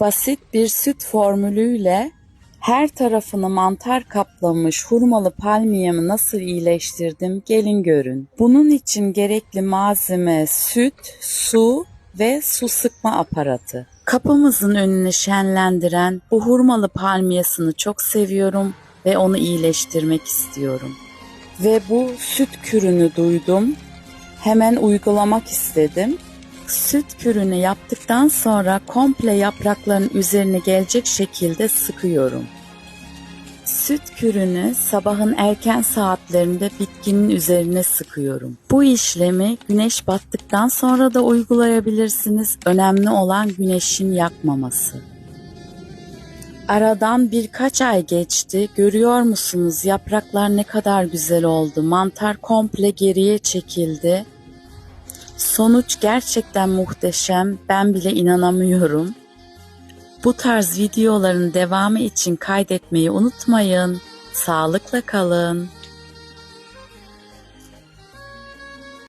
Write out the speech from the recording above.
basit bir süt formülüyle her tarafını mantar kaplamış hurmalı palmiyemi nasıl iyileştirdim gelin görün. Bunun için gerekli malzeme süt, su ve su sıkma aparatı. Kapımızın önünü şenlendiren bu hurmalı palmiyesini çok seviyorum ve onu iyileştirmek istiyorum. Ve bu süt kürünü duydum. Hemen uygulamak istedim. Süt kürünü yaptıktan sonra komple yaprakların üzerine gelecek şekilde sıkıyorum. Süt kürünü sabahın erken saatlerinde bitkinin üzerine sıkıyorum. Bu işlemi güneş battıktan sonra da uygulayabilirsiniz. Önemli olan güneşin yakmaması. Aradan birkaç ay geçti. Görüyor musunuz yapraklar ne kadar güzel oldu. Mantar komple geriye çekildi. Sonuç gerçekten muhteşem. Ben bile inanamıyorum. Bu tarz videoların devamı için kaydetmeyi unutmayın. Sağlıkla kalın.